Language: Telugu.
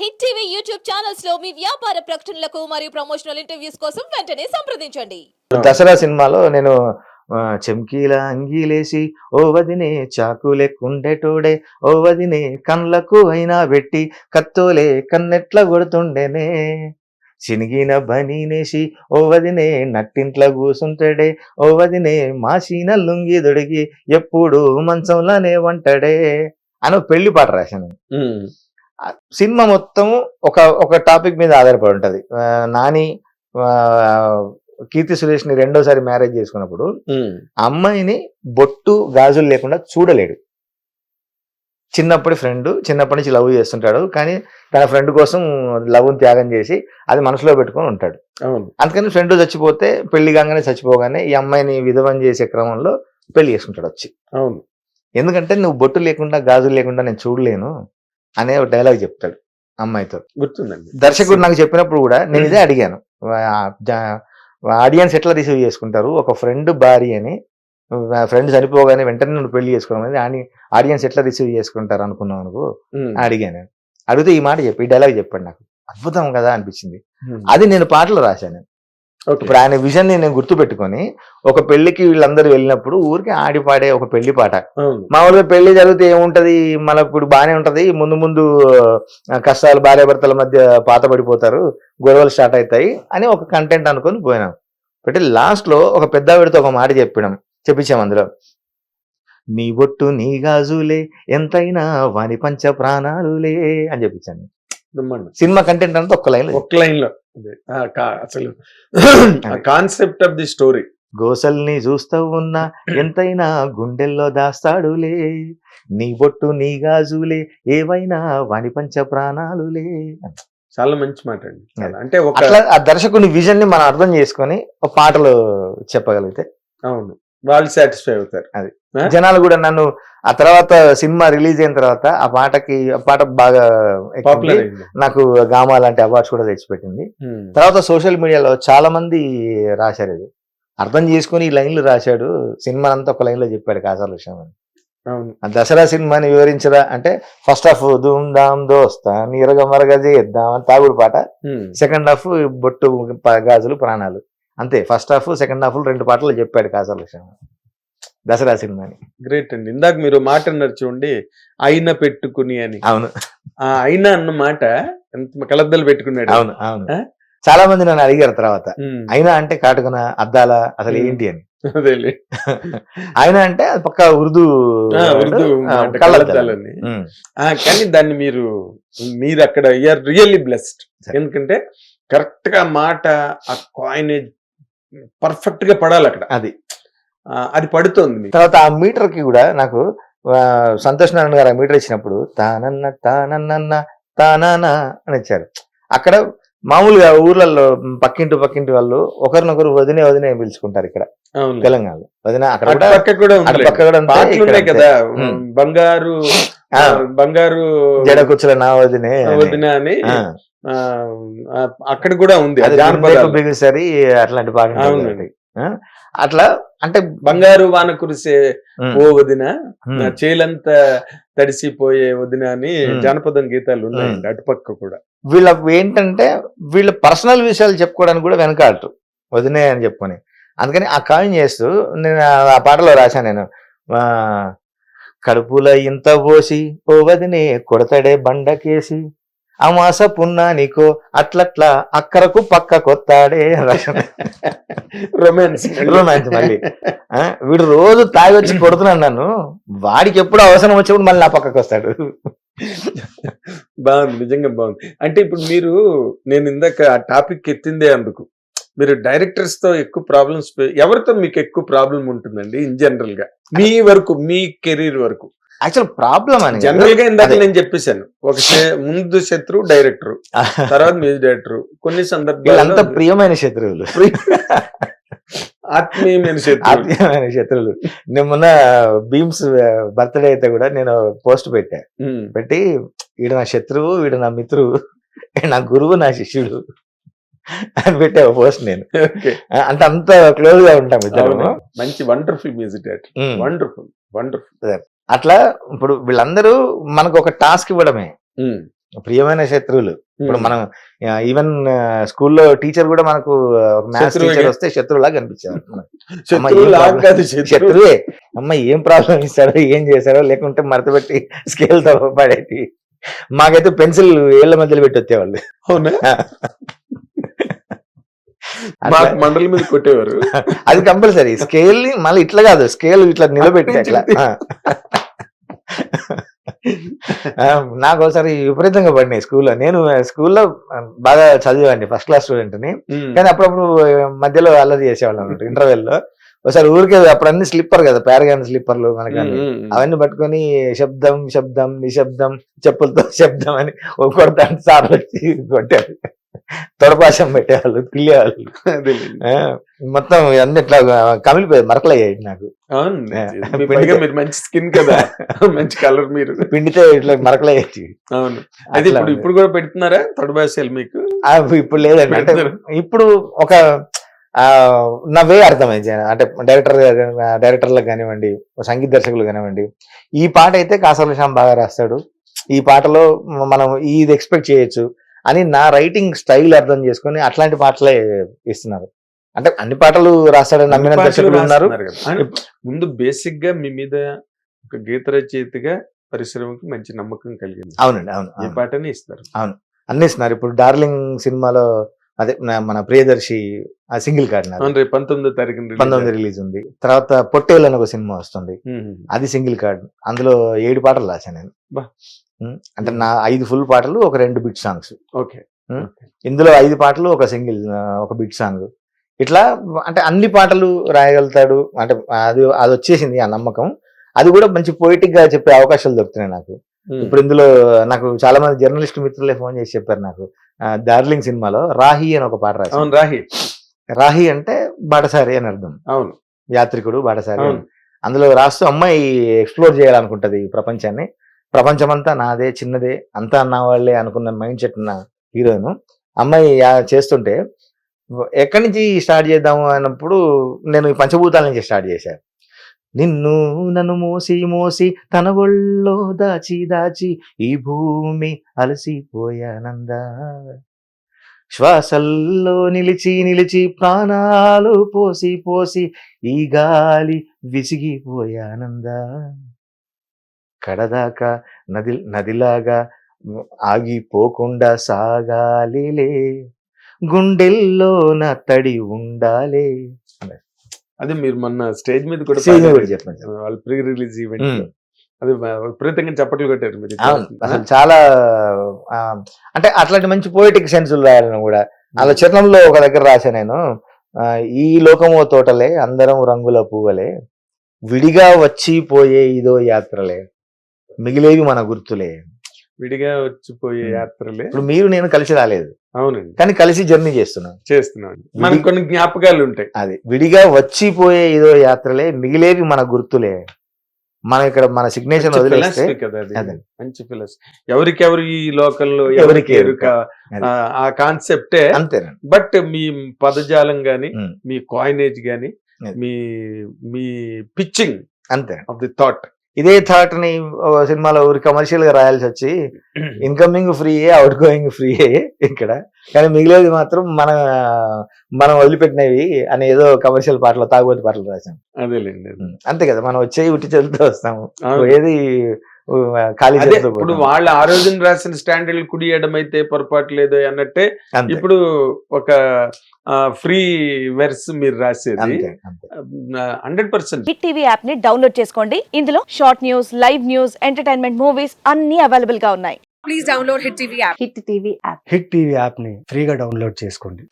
హిట్ టీవీ యూట్యూబ్ ఛానల్స్లో మీ వ్యాపార ప్రకటనలకు మరియు ప్రమోషనల్ ఇంటర్వ్యూస్ కోసం వెంటనే సంప్రదించండి. దసరా సినిమాలో నేను చెంకీల అంగీలేసి ఓ వదినే చాకు లెక్కుండేటోడే ఓ వదినే కళ్ళకు అయినా పెట్టి కత్తోలే కన్నెట్ల కొడుతుండేనే. చినిగిన బనీనేసి ఓ వదినే నట్టింట్ల కూసుంటాడే ఓ వదినే మాసిన లుంగి దొడిగి ఎప్పుడు మంచంలోనే వంటాడే. అని ఒక పెళ్ళి పాట రాశాను. సినిమా మొత్తం ఒక ఒక టాపిక్ మీద ఆధారపడి ఉంటది. నాని కీర్తి సురేష్ని రెండోసారి మ్యారేజ్ చేసుకున్నప్పుడు అమ్మాయిని బొట్టు గాజులు లేకుండా చూడలేడు. చిన్నప్పటి ఫ్రెండ్ చిన్నప్పటి నుంచి లవ్ చేస్తుంటాడు. కానీ తన ఫ్రెండ్ కోసం లవ్ త్యాగం చేసి అది మనసులో పెట్టుకొని ఉంటాడు. అందుకని ఫ్రెండ్ చచ్చిపోతే పెళ్ళి కాగానే చచ్చిపోగానే ఈ అమ్మాయిని విధవం చేసే క్రమంలో పెళ్ళి చేసుకుంటాడు వచ్చి. అవును. ఎందుకంటే నువ్వు బొట్టు లేకుండా గాజులు లేకుండా నేను చూడలేను. అనే ఒక డైలాగ్ చెప్తాడు అమ్మాయితో. గుర్తుందండి. దర్శకుడు నాకు చెప్పినప్పుడు కూడా నేను ఇదే అడిగాను. ఆడియన్స్ ఎట్లా రిసీవ్ చేసుకుంటారు? ఒక ఫ్రెండ్ భార్యని ఫ్రెండ్ చనిపోగానే వెంటనే నువ్వు పెళ్ళి చేసుకోవడం అనేది ఆడియన్స్ ఎట్లా రిసీవ్ చేసుకుంటారు అనుకున్నావు అనుకో అడిగాను అడిగితే ఈ మాట చెప్పి ఈ డైలాగ్ చెప్పాడు నాకు. అద్భుతం కదా అనిపించింది. అది నేను పాటలు రాశాను. ఇప్పుడు ఆయన విజన్ నేను గుర్తు పెట్టుకొని ఒక పెళ్ళికి వీళ్ళందరూ వెళ్ళినప్పుడు ఊరికి ఆడి పాడే ఒక పెళ్ళి పాట. మామూలుగా పెళ్ళి జరిగితే ఏముంటది? మన ఇప్పుడు బానే ఉంటది. ముందు ముందు కష్టాలు భార్యాభర్తల మధ్య పాత పడిపోతారు గొడవలు స్టార్ట్ అవుతాయి అని ఒక కంటెంట్ అనుకొని పోయినాం. పెట్టి లాస్ట్లో ఒక పెద్దావిడితో ఒక మాట చెప్పినాం. చెప్పించాం అందులో. నీ బొట్టు నీ గాజులే ఎంతైనా వాని పంచ ప్రాణాలులే అని చెప్పించాను సినిమా కంటెంట్ అంతా ఒక్క లైన్ ఒక్క లైన్లో. అసలు కాన్సెప్ట్ ఆఫ్ ది స్టోరీ గోసల్ని చూస్తూ ఉన్నా ఎంతైనా గుండెల్లో దాస్తాడులే. నీ బొట్టు నీ గాజులే ఏవైనా వాని పంచ ప్రాణాలులే. చాలా మంచి మాట అండి. అంటే ఒక ఆ దర్శకుని విజన్ని మనం అర్థం చేసుకొని ఒక పాటలు చెప్పగలిగితే అవును. వాళ్ళు సాటిస్ఫై అవుతారు. జనాలు కూడా నన్ను ఆ తర్వాత సినిమా రిలీజ్ అయిన తర్వాత ఆ పాటకి ఆ పాట బాగా. పాపులర్ నాకు గామా లాంటి అవార్డ్స్ కూడా తెచ్చిపెట్టింది. తర్వాత సోషల్ మీడియాలో చాలా మంది రాశారు ఇది. అర్థం చేసుకుని ఈ లైన్లు రాశాడు. సినిమా అంతా ఒక లైన్లో చెప్పాడు కాసాల విషయం అని. దసరా సినిమాని వివరించరా? అంటే ఫస్ట్ హాఫ్ ధూమ్ ధామ్ దోస్తా నీరగ మరగ చేద్దాం అని తాగుడు పాట. సెకండ్ హాఫ్ బొట్టు గాజులు ప్రాణాలు. అంతే ఫస్ట్ హాఫ్ సెకండ్ హాఫ్ రెండు పాటలు చెప్పాడు కాసాల దసరా సినిమాని గ్రేట్ అండి. ఇందాక మీరు మాట అన్నారు చూడండి అయిన పెట్టుకుని అని. అవును. ఆ అయిన అన్న మాట ఎంత కలద్దలు పెట్టుకున్నాడు. అవును అవును? చాలా మంది నన్ను అడిగారు తర్వాత అయినా అంటే కాటుకున అద్దాల అసలు. ఏంటి అని. ఆయన అంటే అది పక్క ఉర్దూ. కళ్ళద్దాలని. కానీ దాన్ని మీరు మీరు అక్కడ యూఆర్ రియల్లీ బ్లెస్డ్. ఎందుకంటే కరెక్ట్గా మాట ఆ కాయినేజ్ పర్ఫెక్ట్గా పడాలి అక్కడ. అది. అది పడుతోంది తర్వాత ఆ మీటర్కి కూడా నాకు సంతోష్ నారాయణ గారు ఆ మీటర్ ఇచ్చినప్పుడు తానన్న తానన్న తానానా అని ఇచ్చారు. అక్కడ మామూలుగా ఊర్లలో పక్కింటి పక్కింటి వాళ్ళు ఒకరినొకరు వదినే వదినే పిలుచుకుంటారు ఇక్కడ. తెలంగాణలో. వదిన అక్కడ కూడా పక్క. బంగారు బంగారు జడ కుచ్చుల నా వదినే అని. వదిన అక్కడ కూడా ఉంది. బిగుసరి అట్లాంటి అవునండి. అట్లా అంటే బంగారు వాన కురిసే ఓ వదిన చేలంతా తడిసిపోయే వదిన అని. జానపదం గీతాలు ఉన్నాయండి అటుపక్క కూడా. వీళ్ళ ఏంటంటే వీళ్ళ పర్సనల్ విషయాలు చెప్పుకోవడానికి కూడా వెనకాడరు. వదినే అని చెప్పుకొని. అందుకని ఆ కాయిన్ చేస్తూ నేను ఆ- పాటలో రాశాను నేను. కడుపుల ఇంత పోసి ఓ వదినే కొడతాడే బండకేసి అమాస పున్నానికో అట్లట్లా అక్కరకు పక్క కొత్తాడే రొమాన్స్ రొమాన్స్ మళ్ళీ. వీడు రోజు తాగి వచ్చి కొడుతున్నాడు నన్ను. వాడికి ఎప్పుడు అవసరం వచ్చినప్పుడు మళ్ళీ నా పక్కకు వస్తాడు బాగుంది నిజంగా బాగుంది. అంటే ఇప్పుడు మీరు నేను ఇందాక ఆ టాపిక్ ఎత్తిందే అందుకు. మీరు డైరెక్టర్స్తో ఎక్కువ ప్రాబ్లమ్స్ ఎవరితో మీకు ఎక్కువ ప్రాబ్లం ఉంటుందండి? ఇన్ జనరల్గా. మీ వరకు మీ కెరీర్ వరకు. యాక్చువల్ ప్రాబ్లం అని. జనరల్గా ఇందాక. నేను చెప్పేశాను. ఒక ముందు శత్రువు డైరెక్టర్ తర్వాత మ్యూజిక్ డైరెక్టర్ కొన్ని వీళ్ళంతా సందర్భాల్లో ప్రియమైన శత్రువులు. ఆత్మీయమైన ఆత్మీయమైన శత్రువులు. నేను మొన్న భీమ్స్ బర్త్డే అయితే కూడా నేను పోస్ట్ పెట్టా. పెట్టి వీడు నా శత్రువు వీడు నా మిత్రువు నా గురువు నా శిష్యుడు. అని పెట్టా పోస్ట్ నేను. అంటే అంత క్లోజ్గా ఉంటాం ఇద్దరు. మంచి వండర్ఫుల్ మ్యూజిక్ వండర్ఫుల్ వండర్ఫుల్ అట్లా ఇప్పుడు వీళ్ళందరూ మనకు ఒక టాస్క్ ఇవ్వడమే. ప్రియమైన శత్రువులు. ఇప్పుడు. మనం ఈవెన్ స్కూల్లో టీచర్ కూడా మనకు మ్యాథ్స్. టీచర్ వస్తే శత్రువులా కనిపించారు శత్రువు. అమ్మ ఏం ప్రాబ్లం ఇస్తాడో ఏం చేశారో లేకుంటే మడత పెట్టి స్కేల్తో పడేటి మాకైతే పెన్సిల్ ఏళ్ళ మధ్యలో పెట్టి వచ్చేవాళ్ళు. అవునా? మండలి మీద కొట్టేవారు. అది కంపల్సరీ. స్కేల్ని మళ్ళీ ఇట్లా కాదు స్కేల్ ఇట్లా నిలబెట్టి అట్లా. నాకు ఒకసారి విపరీతంగా పడినాయి స్కూల్లో. నేను స్కూల్లో బాగా చదివేవాడిని ఫస్ట్ క్లాస్ స్టూడెంట్ని. కానీ అప్పుడప్పుడు మధ్యలో అల్లరి చేసేవాళ్ళం అన్నమాట ఇంటర్వెల్లో. ఒకసారి ఊరికే అప్పుడు అన్ని స్లిప్పర్ కదా పారగాన్ స్లిప్పర్లు మనకి. అవన్నీ పట్టుకొని శబ్దం శబ్దం నిశ్శబ్దం చెప్పులతో శబ్దం అని కొడతాను సార్లు వచ్చి కొట్టారు తొడపాశం పెట్టేవాళ్ళు పిల్లేవాళ్ళు మొత్తం అన్ని ఇట్లా కమిలిపోయాయి మరకలయ్యాయి నాకు. మీరు మంచి స్కిన్ కదా మంచి కలర్ మీరు. పిండితే ఇట్లా మరకలయ్యేది అవును. అది ఇప్పుడు. ఇప్పుడు కూడా పెడుతున్నారా తొడబాసాలు మీకు? ఇప్పుడు లేదండి. అంటే. ఇప్పుడు ఒక ఆ, నా వే అర్థమైంది అంటే డైరెక్టర్ డైరెక్టర్లకు కానివ్వండి సంగీత దర్శకులు కానివ్వండి ఈ పాట అయితే కాసర్ల శ్యామ్ బాగా రాస్తాడు. ఈ పాటలో మనం ఇది ఎక్స్పెక్ట్ చేయొచ్చు. అని నా రైటింగ్ స్టైల్ అర్థం చేసుకొని అట్లాంటి పాటలే ఇస్తున్నారు. అంటే అన్ని పాటలు రాస్తాడని నమ్మిన దర్శకులు ఉన్నారు. ముందు బేసిక్గా మీ మీద ఒక గీత రచయితగా పరిశ్రమకి మంచి నమ్మకం కలిగింది. అవునండి అవును ఈ అవును. పాటని ఇస్తారు? అన్ని ఇస్తున్నారు. ఇప్పుడు డార్లింగ్ సినిమాలో అదే మన ప్రియదర్శి ఆ సింగిల్ కార్డ్. అవును రేపు పంతొమ్మిదో release పంతొమ్మిది రిలీజ్ ఉంది. తర్వాత పొట్టేలు అని ఒక సినిమా వస్తుంది. అది సింగిల్ కార్డ్ అందులో ఏడు పాటలు రాశాను నేను. అంటే నా ఐదు ఫుల్ పాటలు ఒక రెండు బిట్ సాంగ్స్. ఓకే. ఇందులో ఐదు పాటలు ఒక సింగిల్ ఒక బిట్ సాంగ్. ఇట్లా అంటే అన్ని పాటలు రాయగలుగుతాడు. అంటే అది అది వచ్చేసింది ఆ నమ్మకం. అది కూడా మంచి పోయిటిక్గా చెప్పే అవకాశాలు దొరుకుతున్నాయి నాకు. ఇప్పుడు ఇందులో నాకు చాలా మంది జర్నలిస్ట్ మిత్రులే ఫోన్ చేసి చెప్పారు నాకు. డార్లింగ్ సినిమాలో రాహి అని ఒక పాట రాశాను అవును రాహి. రాహి అంటే బాటసారి అని అర్థం. అవును. యాత్రికుడు బాటసారి. అందులో రాస్తూ అమ్మాయి ఎక్స్ప్లోర్ చేయాలనుకుంటది ఈ ప్రపంచాన్ని. ప్రపంచమంతా నాదే చిన్నదే అంతా నా వాళ్ళే అనుకున్న మైండ్ సెట్ ఉన్న హీరోయిన్. అమ్మాయి చేస్తుంటే ఎక్కడి నుంచి స్టార్ట్ చేద్దాము? అన్నప్పుడు నేను ఈ పంచభూతాల నుంచి స్టార్ట్ చేశాను నిన్ను నన్ను మోసి మోసి తన ఒళ్ళో దాచి దాచి ఈ భూమి అలసిపోయానందా? శ్వాసల్లో నిలిచి నిలిచి ప్రాణాలు పోసి పోసి ఈ గాలి విసిగిపోయానందా? కడదాకా నది నదిలాగా ఆగిపోకుండా సాగాలిలే. గుండెల్లో నా తడి ఉండాలే. అది మీరు మొన్న స్టేజ్ మీద కూడా చెప్పండి. వాళ్ళ ప్రీ రిలీజ్ ఈవెంట్. అది విపరీతంగా చప్పట్లు కొట్టారు మీరు అసలు చాలా అంటే అట్లాంటి మంచి పోయిటిక్ సెన్సులు రాయాలని కూడా అలా చిత్రంలో ఒక దగ్గర రాశా నేను. ఈ లోకమో తోటలే అందరం రంగుల పువ్వలే విడిగా వచ్చి పోయే ఇదో యాత్రలే. మిగిలేవి మన గుర్తులే. విడిగా వచ్చిపోయే. యాత్రలే. ఇప్పుడు మీరు నేను కలిసి రాలేదు. అవునండి. కానీ కలిసి జర్నీ చేస్తున్నాం. చేస్తున్నాం మనకు కొన్ని జ్ఞాపకాలు ఉంటాయి. అది విడిగా వచ్చిపోయే ఇదో యాత్రలే మిగిలేవి మన గుర్తులే. మనం ఇక్కడ మన సిగ్నేచర్ మంచి వదిలేస్తే. మంచి ఫిలాసఫీ ఎవరికెవరు ఈ లోకంలో ఎవరికి ఎవరికి. ఆ- కాన్సెప్టే అంతేనండి. బట్ మీ పదజాలం గాని. మీ కాయినేజ్ గాని. మీ మీ పిచ్చింగ్ అంతే. ఆఫ్ ది థాట్ ఇదే థాట్ని సినిమాలో ఊరి కమర్షియల్గా రాయాల్సి వచ్చి incoming free outgoing free ఇక్కడ. కానీ మిగిలేది మాత్రం మన మనం వదిలిపెట్టినవి అని ఏదో కమర్షియల్ పాటలు తాగుబోతు పాటలు రాసాం అదేలేండి అంతే కదా మనం వచ్చేవి ఉట్టి చేతులతో వస్తాము. ఏది ఖాళీ ఇప్పుడు. వాళ్ళ ఆ రోజున రాసిన స్టాండర్డ్ కుడియడం అయితే పొరపాటు లేదు అన్నట్టే ఇప్పుడు ఒక ఫ్రీ వెర్స్ మీరు రాసేది. Hundred percent. హిట్ టీవీ యాప్ని డౌన్లోడ్ చేసుకోండి. ఇందులో short news live news entertainment movies అన్ని అవైలబుల్గా ఉన్నాయి. please download Hit TV app. Hit TV app. Hit TV యాప్ని ఫ్రీగా డౌన్లోడ్ చేసుకోండి.